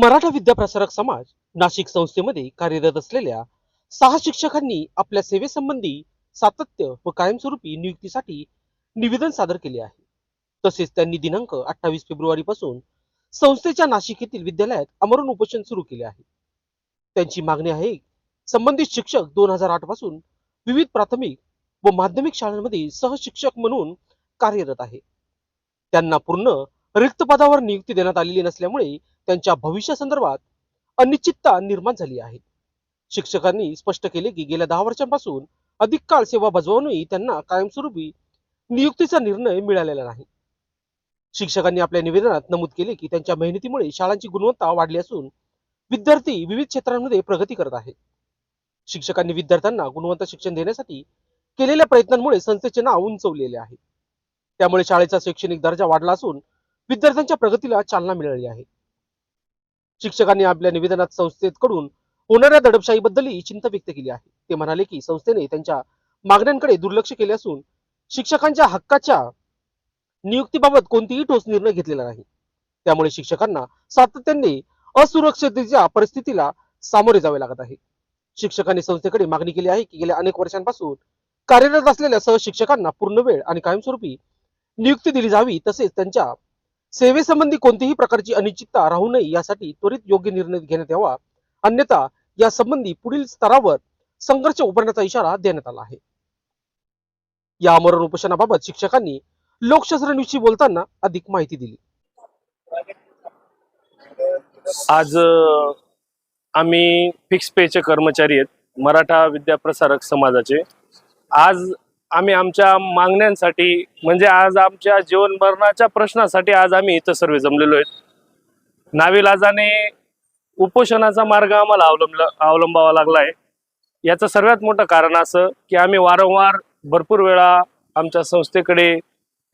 मराठा विद्याप्रसारक समाज नाशिक संस्थेमध्ये कार्यरत असलेल्या सहा शिक्षकांनी आपल्या सेवेसंबंधी सातत्य व कायमस्वरूपी नियुक्तीसाठी निवेदन सादर केले आहे. तसेच त्यांनी दिनांक अठ्ठावीस फेब्रुवारी पासून संस्थेच्या नाशिक येथील विद्यालयात अमरण उपोषण सुरू केले आहे. त्यांची मागणी आहे संबंधित शिक्षक दोन हजार आठपासून विविध प्राथमिक व माध्यमिक शाळांमध्ये सहशिक्षक म्हणून कार्यरत आहे. त्यांना पूर्ण रिक्त पदावर नियुक्ती देण्यात आलेली नसल्यामुळे त्यांच्या भविष्यासंदर्भात अनिश्चितता निर्माण झाली आहे. शिक्षकांनी स्पष्ट केले की गेल्या दहा वर्षांपासून अधिक काळ सेवा बजावूनही त्यांना कायमस्वरूपी नियुक्तीचा निर्णय मिळालेला नाही. शिक्षकांनी आपल्या निवेदनात नमूद केले की त्यांच्या मेहनतीमुळे शाळांची गुणवत्ता वाढली असून विद्यार्थी विविध क्षेत्रांमध्ये प्रगती करत आहेत शिक्षकांनी विद्यार्थ्यांना गुणवंत शिक्षण देण्यासाठी केलेल्या प्रयत्नांमुळे संस्थेचे नाव उंचवलेले आहे. त्यामुळे शाळेचा शैक्षणिक दर्जा वाढला असून विद्यार्थ्यांच्या प्रगतीला चालना मिळाली आहे. शिक्षकांनी आपल्या निवेदनात संस्थेकडून होणाऱ्या दडपशाहीबद्दलही चिंता व्यक्त केली आहे. ते म्हणाले की संस्थेने त्यांच्या मागण्यांकडे दुर्लक्ष केले असून शिक्षकांच्या हक्काच्या नियुक्तीबाबत कोणतीही ठोस निर्णय घेतलेला नाही. त्यामुळे शिक्षकांना सातत्याने असुरक्षिततेच्या परिस्थितीला सामोरे जावे लागत आहे. शिक्षकांनी संस्थेकडे मागणी केली आहे की गेल्या अनेक वर्षांपासून कार्यरत असलेल्या सहशिक्षकांना पूर्ण वेळ आणि कायमस्वरूपी नियुक्ती दिली जावी तसेच त्यांच्या सेवेसंबंधी कोणतीही प्रकारची अनिश्चितता राहू नये यासाठी त्वरित योग्य निर्णय घेण्यात यावा. अन्यथा या संबंधी पुढील स्तरावर संघर्ष उभारण्याचा इशारा देण्यात आला आहे. या आमरण उपोषणाबाबत शिक्षकांनी लोकशास्त्रांविषयी बोलताना अधिक माहिती दिली. आज आम्ही फिक्स पेचे कर्मचारी आहेत. मराठा विद्याप्रसारक समाजाचे. आज आम्ही आमच्या मागण्यांसाठी म्हणजे आज आमच्या जीवनभरणाच्या प्रश्नासाठी आज आम्ही इथं सर्व जमलेलो आहेत. नाविलाजाने उपोषणाचा मार्ग आम्हाला अवलंबला अवलंबावा लागला आहे. याचं सर्वात मोठं कारण असं की आम्ही वारंवार भरपूर वेळा आमच्या संस्थेकडे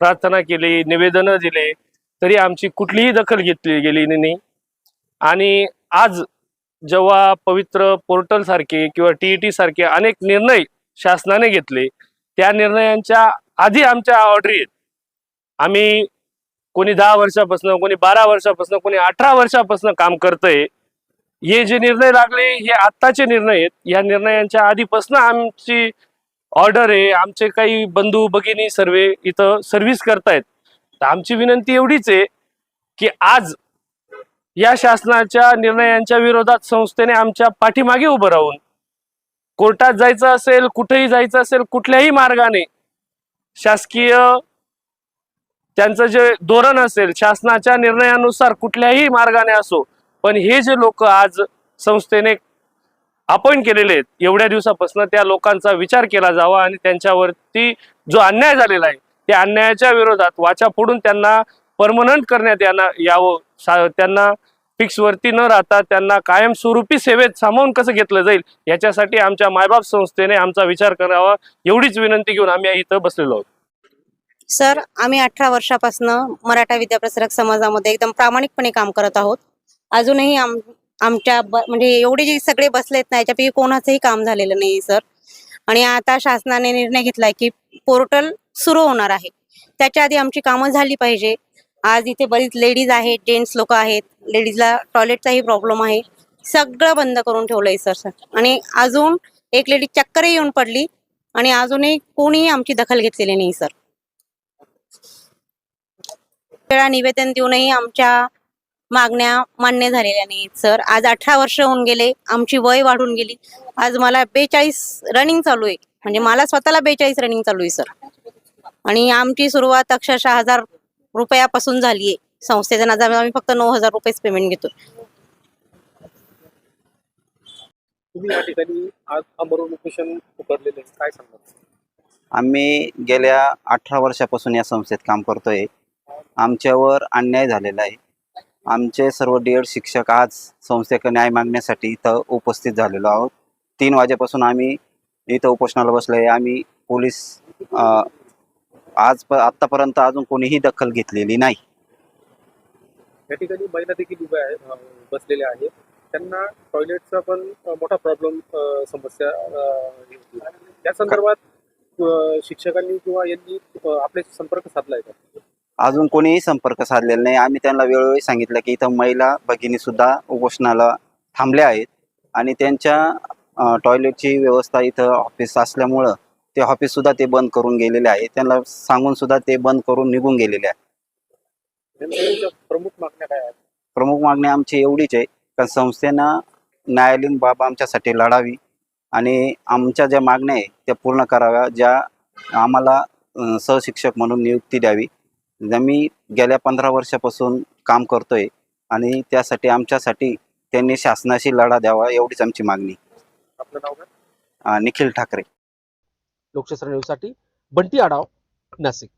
प्रार्थना केली निवेदनं दिले तरी आमची कुठलीही दखल घेतली गेली नाही. आणि आज जेव्हा पवित्र पोर्टल सारखे किंवा टी सारखे अनेक निर्णय शासनाने घेतले त्या निर्णयांच्या आधी आमच्या ऑर्डरी आहेत आम्ही कोणी दहा वर्षापासून कोणी बारा वर्षापासून कोणी अठरा वर्षापासून काम करतंय. हे जे निर्णय लागले हे आत्ताचे निर्णय आहेत. या निर्णयांच्या आधीपासून आमची ऑर्डर आहे. आमचे काही बंधू भगिनी सर्व इथं सर्व्हिस करतायत. तर आमची विनंती एवढीच आहे की आज या शासनाच्या निर्णयांच्या विरोधात संस्थेने आमच्या पाठीमागे उभं राहून कोर्टात जायचं असेल कुठेही जायचं असेल कुठल्याही मार्गाने शासकीय त्यांचं जे धोरण असेल शासनाच्या निर्णयानुसार कुठल्याही मार्गाने असो पण हे जे लोक आज संस्थेने अपॉइंट केलेले आहेत एवढ्या दिवसापासून त्या लोकांचा विचार केला जावा आणि त्यांच्यावरती जो अन्याय झालेला आहे त्या अन्यायाच्या विरोधात वाचा फोडून त्यांना परमनंट करण्यात याना यावं सा- त्यांना फिक्स वरती न राहता त्यांना कायमस्वरूपी सेवेत सामावून कसं घेतलं जाईल याच्यासाठी आमच्या मायबाप संस्थेने आमचा विचार करावा एवढीच विनंती घेऊन आम्ही इथं बसलेलो आहोत. सर आम्ही अठरा वर्षापासून मराठा विद्याप्रसारक समाजामध्ये एकदम प्रामाणिकपणे काम करत आहोत. अजूनही आम आमच्या म्हणजे एवढे जे सगळे बसलेत ना याच्यापैकी कोणाचंही काम झालेलं नाही सर. आणि आता शासनाने निर्णय घेतलाय की पोर्टल सुरू होणार आहे. त्याच्या आधी आमची कामं झाली पाहिजे. आज इथे बरीच लेडीज आहेत जेंट्स लोक आहेत. लेडीजला टॉयलेटचाही प्रॉब्लेम आहे. सगळं बंद करून ठेवलंय सर सर. आणि अजून एक लेडी चक्करही येऊन पडली आणि अजूनही कोणीही आमची दखल घेतलेली नाही सर. वेळा निवेदन देऊनही आमच्या मागण्या मान्य झालेल्या नाहीत सर. आज अठरा वर्ष होऊन गेले आमची वय वाढून गेली. आज मला बेचाळीस रनिंग चालू आहे. म्हणजे मला स्वतःला बेचाळीस रनिंग चालू आहे सर. आणि आमची सुरुवात अक्षरशः हजार रुपयापासून झाली आहे. संस्थेच्या नादात आम्ही फक्त नऊ हजार रुपयेच पेमेंट घेतो तुम्ही या ठिकाणी आज अमरून उपोषण उभारलेले आहे. काय सांगणार आम्ही गेल्या अठरा वर्षापासून या संस्थेत काम करतोय. आमच्यावर अन्याय झालेला आहे. आमचे सर्व डी एड शिक्षक आज संस्थेकडे न्याय मागण्यासाठी इथं उपस्थित झालेलो आहोत. तीन वाजेपासून आम्ही इथं उपोषणाला बसलो आहे आम्ही पोलीस अ, आज प आत्तापर्यंत अजून कोणीही दखल घेतलेली नाही. या ठिकाणी महिला देखील उभ्या आहे बसलेल्या आहेत. त्यांना टॉयलेटचा पण मोठा प्रॉब्लेम समस्या त्या संदर्भात शिक्षकांनी किंवा यांनी आपले संपर्क साधलाय का? अजून कोणीही संपर्क साधलेला नाही. आम्ही त्यांना वेळोवेळी सांगितलं की इथं महिला भगिनी सुद्धा उपोषणाला थांबल्या आहेत आणि त्यांच्या टॉयलेटची व्यवस्था इथं ऑफिस असल्यामुळं ते ऑफिस सुद्धा ते बंद करून गेलेले आहे. त्यांना सांगून सुद्धा ते बंद करून निघून गेलेले आहे. प्रमुख मागण्या काय आहेत? प्रमुख मागणी आमची एवढीच आहे. का संस्थेनं न्यायालयीन बाब आमच्यासाठी लढावी आणि आमच्या ज्या मागण्या आहे त्या पूर्ण कराव्या ज्या आम्हाला सहशिक्षक म्हणून नियुक्ती द्यावी. मी गेल्या पंधरा वर्षापासून काम करतोय आणि त्यासाठी आमच्यासाठी त्यांनी शासनाशी लढा द्यावा एवढीच आमची मागणी. आपलं नाव काय? निखिल ठाकरे. लोकशास्त्र न्यूजसाठी बंटी आडाव नाशिक.